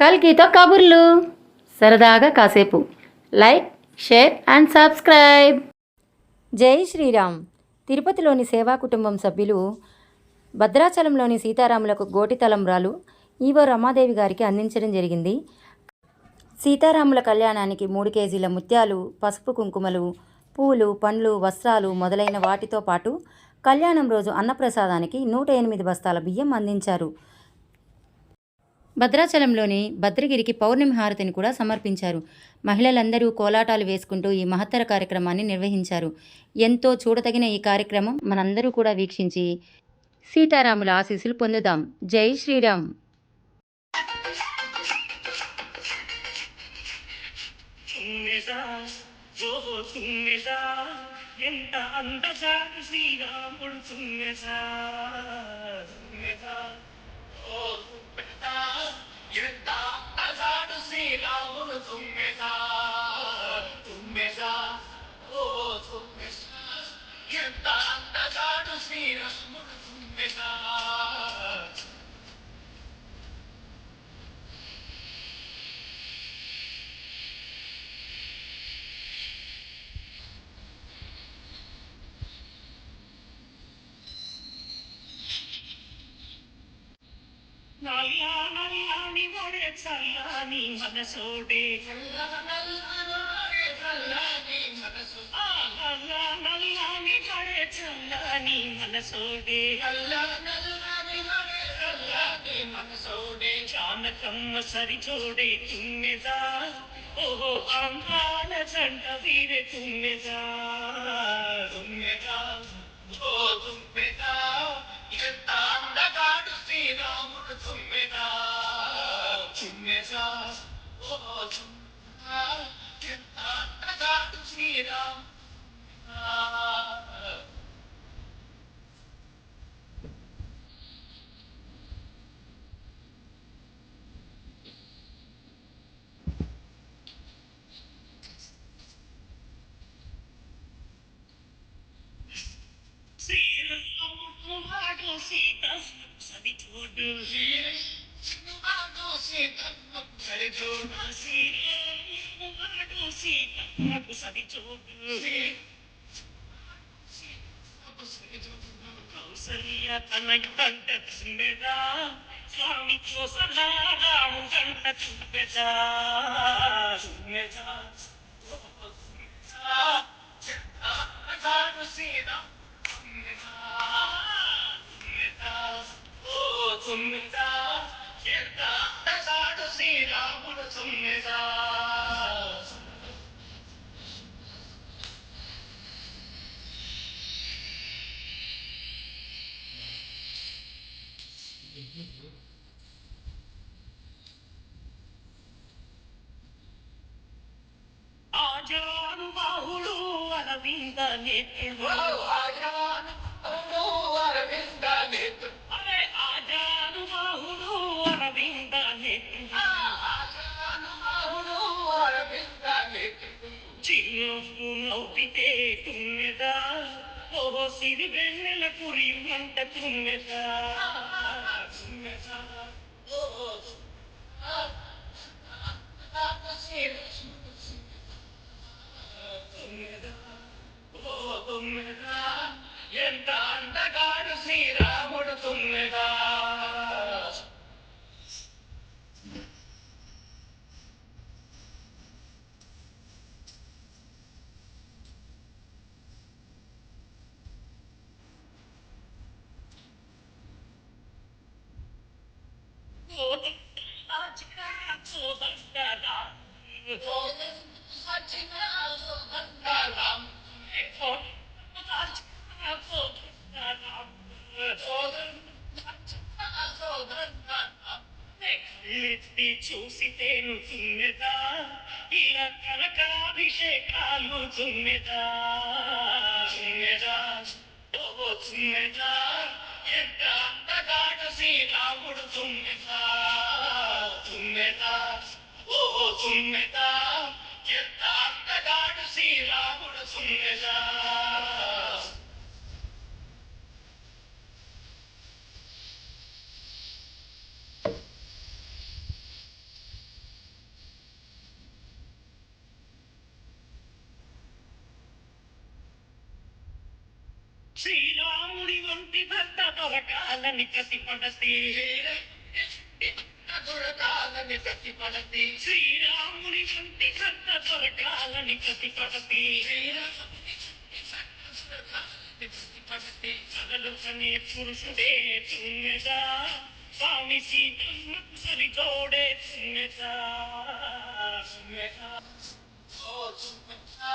కల్కితో కబుర్లు. సరదాగా కాసేపు. Like share and subscribe. Jai Shriram. తిరుపతిలోని సేవా కుటుంబం సభ్యులు భద్రాచలంలోని సీతారాములకు గోటి తలంబ్రాలు ఈవో రమాదేవి గారికి అందించడం జరిగింది. సీతారాముల కళ్యాణానికి మూడు కేజీల ముత్యాలు పసుపు కుంకుమలు పూలు పండ్లు వస్త్రాలు మొదలైన వాటితో పాటు కళ్యాణం రోజు అన్నప్రసాదానికి నూట ఎనిమిది బస్తాల బియ్యం అందించారు. భద్రాచలంలోని భద్రగిరికి పౌర్ణమి హారతిని కూడా సమర్పించారు. మహిళలందరూ కోలాటాలు వేసుకుంటూ ఈ మహత్తర కార్యక్రమాన్ని నిర్వహించారు. ఎంతో చూడతగిన ఈ కార్యక్రమం మనందరూ కూడా వీక్షించి సీతారాముల ఆశీస్సులు పొందుదాం. జై శ్రీరామ్. ఎంత శ్రీరాముడు ఓ جا سیلا گل تم تھا నల్లాని మొడే చల్లాని మనసోడే నల్లా నల్లాని మొడే చల్లాని మనసోడే జానకమ్మ సరిచోడే తుమ్మెదా ఓహో అంగాల జంట వీరే తుమ్మెదా తుమ్మెదా ఓ తుమ్మెదా Sabi tudo, sabi tudo, sabi tudo, sabi tudo, sabi tudo, Sita, ako sa nitsog. Sita, ako sa nitsog. Kausaliya tanagpagdat meda, Swami ko sa naramu kandat meda, meda, meda, nagbago Sita, oh, meda, mmhmm أجان مولور من دمت أجان مولور من دمت أجان مولور من دمت أجان مولور من دمت جيوفون أو بيتي تمدا أو سيد Yes, I love you. చూసితేను తుమ్మెదా ఇలా కనకాభిషేకాలు తుమ్మెదా తుమ్మెదా ఓ తుమ్మెదా ఎంత అందగాడు శ్రీరాముడు తుమ్మెదా తుమ్మెదా ఓ తుమ్మెదా దొరకాలని ప్రతిపడతి దొరకాలని ప్రతిపడతి శ్రీరాముని వంటి భర్త దొరకాలని ప్రతిపడతి కలలు కనే పురుషుడే తుమ్మెదా స్వామి సీతమ్మకు సరితోడే తుమ్మెదా తుమ్మెదా ఓ తుమ్మెదా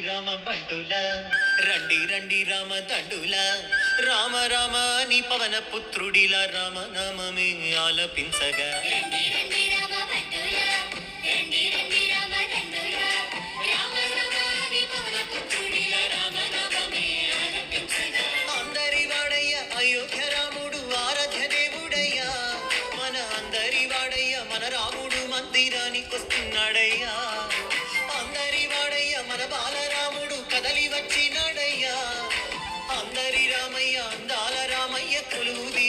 రామ రండి రామ బంటుల రండి రండి రామ దండుల. రామ రామాని పవన పుత్రుడిల రామ నామమే ఆలపించగా. అందరి వాడయ్య అయోధ్య రాముడు ఆరాధ్య దేవుడయ్యా. మన అందరి వాడయ్య మన రాముడు మందిరానికి వస్తున్నాడయ్యా బాలరాముడు కదలి వచ్చినాడయ్యా అందరి రామయ్య అందాల రామయ్య కొలువుది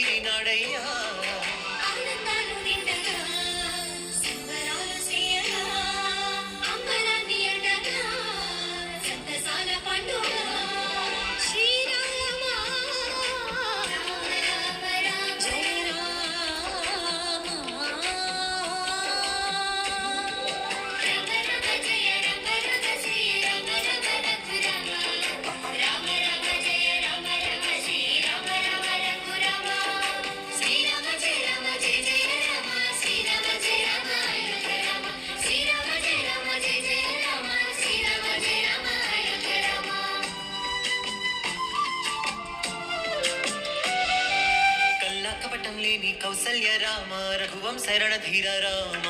కౌసల్య రామ రఘువం శరణ ధీర రామ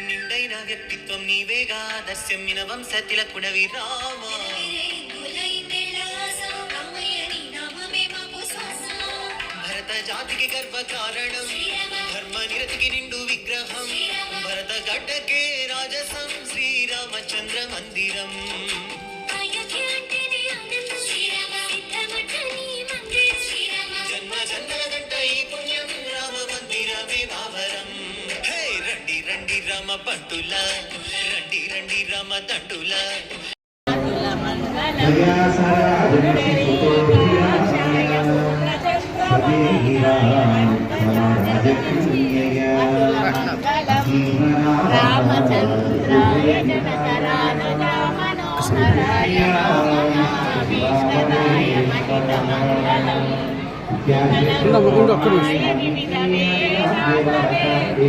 నిండైన వ్యక్తిత్వం నీవేగా రామ వీరేంద్రులైతేళాసం రామయ్యని నామమే మాకు శ్వాస. భరత జాతికి గర్వ కారణం ధర్మ నిరతికి నిండు విగ్రహం. భరత గడ్డకే రాజసం శ్రీరామచంద్ర మందిరం. రండి రమ రామ బంటుల రండి రండి రమ దండుల రామచంద్రాయ జనకరాజామనోహరాయ రామనాభీష్టదాయ మహితమంగళం మంగళం వివిధ వేదాంతవే